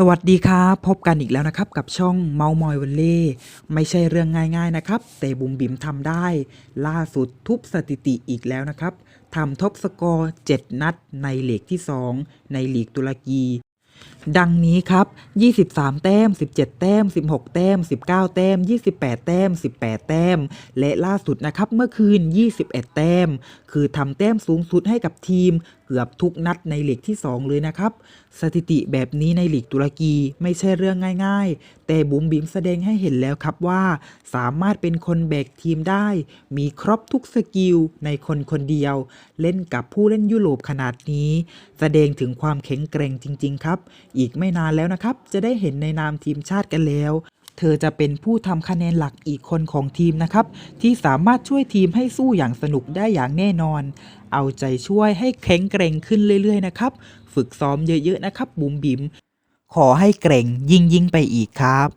สวัสดีครับพบกันอีกแล้วนะครับ กับช่องเมามอยวันเล่ไม่ใช่เรื่องง่ายๆนะครับ แต่บุ๋มบิ๋มทำได้ ล่าสุดทุบสถิติอีกแล้วนะครับทำทบสกอร์ 7 นัดในลีกที่ 2 ในลีกตุรกี ดังนี้ครับ 23 แต้ม 17 แต้ม 16 แต้ม 19 แต้ม 28 แต้ม 18 แต้ม และล่าสุดนะครับเมื่อคืน 21 แต้ม คือทำแต้มสูงสุดให้กับทีม เกือบทุกนัดในหลีกที่ 2 เลยนะครับ สถิติแบบนี้ในหลีกตุรกีไม่ใช่เรื่องง่าย ๆ แต่บุ๋มบิ๋มแสดงให้เห็นแล้วครับว่า สามารถเป็นคนแบกทีมได้ มีครบทุกสกิลในคนคนเดียว เล่นกับผู้เล่นยุโรปขนาดนี้ แสดงถึงความแข็งแกร่งจริง ๆ ครับอีกไม่นานแล้วนะครับ จะได้เห็นในนามทีมชาติกันแล้ว เธอจะเป็นผู้ทำคะแนนหลักอีกคนของทีมนะครับ ที่สามารถช่วยทีมให้สู้อย่างสนุกได้อย่างแน่นอน เอาใจช่วยให้แข็งแกร่งขึ้นเรื่อยๆนะครับ ฝึกซ้อมเยอะๆนะครับบุ๋มบิ๋มขอให้เกร่งยิ่งๆไปอีกครับ